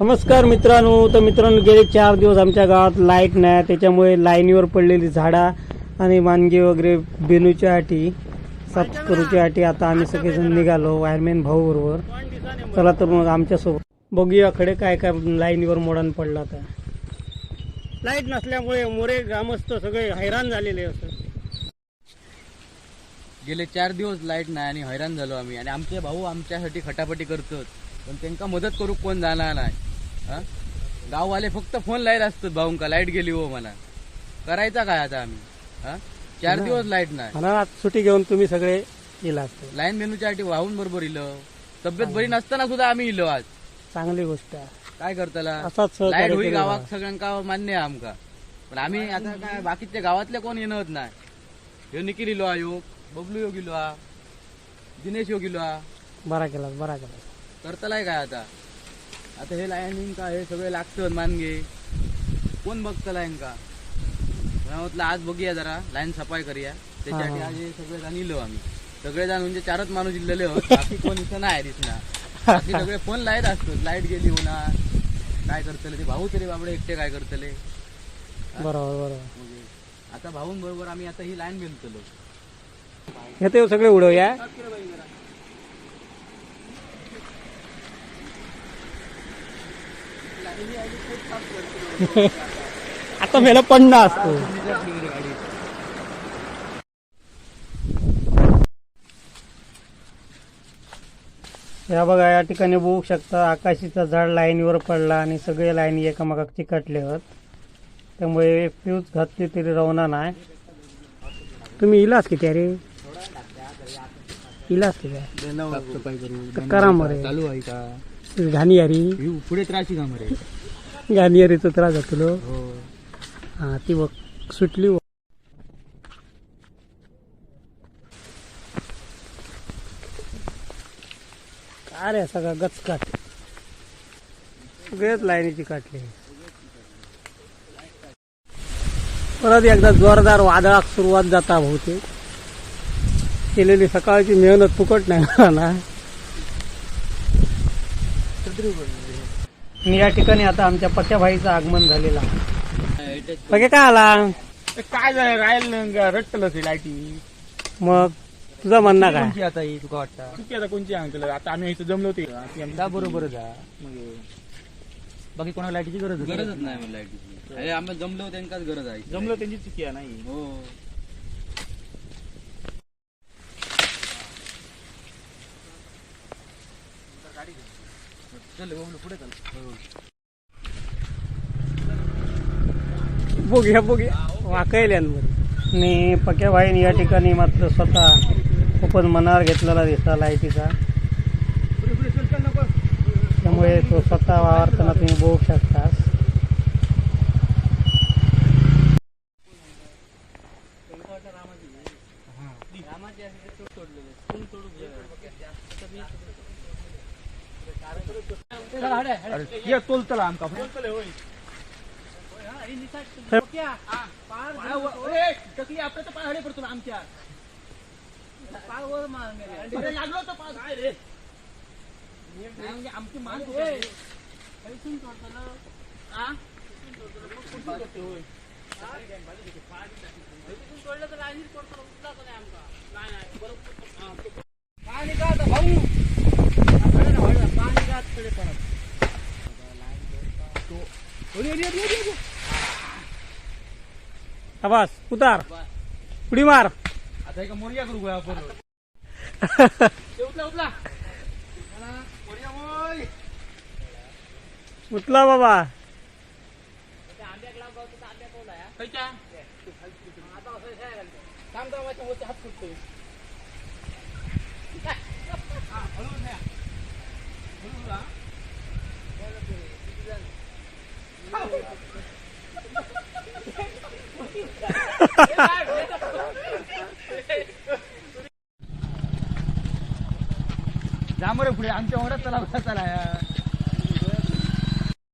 नमस्कार मित्रांनो तर मित्रांनो गेले चार दिवस आमच्या गावात लाइट नाही त्याच्यामुळे लाईनीवर पडलेली झाडा आणि मानगे वगैरे बेनूच्या आटी साफ करूच्या आटी आता आम्ही सगळेजण निघालो वायरमॅन भाऊ बरोबर चला तर मग आमच्यासोबत बघूया खडे काय काय लाईनीवर मोडान पडला तर लाइट नसल्यामुळे मोरे ग्रामस्थ सगळे हैराण झालेले असत गेले चार दिवस लाइट नाही आणि हैराण झालो आम्ही. आणि आमचे भाऊ आमच्यासाठी खटापटी करतो पण त्यांना मदत करू कोण जाणार नाही हा? गाववाले फक्त फोन लाइट असतात भाऊंका लाइट गेली हो मला. करायचा काय आता आम्ही हा? चार दिवस लाइट नाही. सुट्टी घेऊन तुम्ही सगळे असतो. लाईन मेनूच्या साठी वाहून बरोबर इलो. तब्येत बरी नसताना सुद्धा आम्ही इलो आज. चांगली गोष्ट काय करताला? लाइट होई गावात सगळ्यांका मान्य आहे आमका. पण आम्ही आता काय बाकीच्या गावातले कोण येणं नाही. ह्यो निखिल इलो ह्यो बबलू गेलो हा दिनेश गेलो हा बरा केला बरा केला करतलाय काय आता? आता हे लाईनिंग का हे सगळे लागतं मानगे. कोण बघतलाय का म्हटलं आज बघूया जरा लाईन सफाई करूया. त्याच्यासाठी हा. आज हे सगळे जण इलो आम्ही. सगळेजण म्हणजे चारच माणूस इल्लेले होत बाकी कोण इथं नाही दिसणार. बाकी सगळे फोन लाइट असतो लाइट गेली होणार. काय करतले ते भाऊ तरी बाबडे एकटे काय करतले? बरोबर बरोबर. आता भाऊन बरोबर आम्ही आता ही लाईन गेलतलो हे ते सगळे उडवूया. आता मेला पन्नास असतो. या बघा या ठिकाणी बघू शकता आकाशीचा झाड लाईनीवर पडला आणि सगळे लाईनी एकामेकाक चिकटले होत त्यामुळे फ्यूज घातली तरी रवणार नाही. तुम्ही इलास किती अरे इलास किती करा मरे. चालू आहे का? घाणी यारी पुढे त्रासी का मरे? घाणी यारीचा त्रास जातो हो. हा ती बघ सुटली बघ. काय रे सगळा गच काट. सगळेच लाईनीची काटली. परत एकदा जोरदार वादळाक सुरुवात जाता बहुतेक. केलेली सकाळची मेहनत फुकट नाही ना. आणि या ठिकाणी आता आमच्या पक्याभाईचं आगमन झालेलं आहे. काय आला? काय झालं? राहील रट्टलंच लाईटी. मग तुझं म्हणणं काय? आता ही तुका वाटतं? चुकी आता कोणची सांगतो आता आम्ही इथं जमलो होते दा बरोबरच आहे बाकी कोणाला लाईटीची गरज गरजच नाही मला लाईटीची. अरे आम्ही जमलो त्यांकाच गरज आहे. जमलो त्यांची चुकी आहे नाही हो चल बबलू, पुढे चल बघूया बघूया. वाकयल्यांमध्ये आणि पक्याबाईने या ठिकाणी मात्र स्वतः खूपच मनावर घेतलेला दिसला लाईटीचा. त्यामुळे तो स्वतः वावरताना तुम्ही बघू शकता. ये तोलतला आमका टकली पडतो आमच्या मार लागलो तर रे म्हणजे आमची मान पैसून तोडतो ना. मग तोडलं तर नाही नाही. बरोबर. हा, तो- पाणी का आता भाऊ कडे ना, हळद. पाणी का कडे परत ओली. आवाज उतार उडी मार आता एका मोर्या करू गोया आपण उठला उठला चला, मोरया बोल. उतला बाबा खायच्या? थांब, थांब, माझ्या वरती हात फुटतोय हा. जा पुढे. आमच्या ओढत चला चला.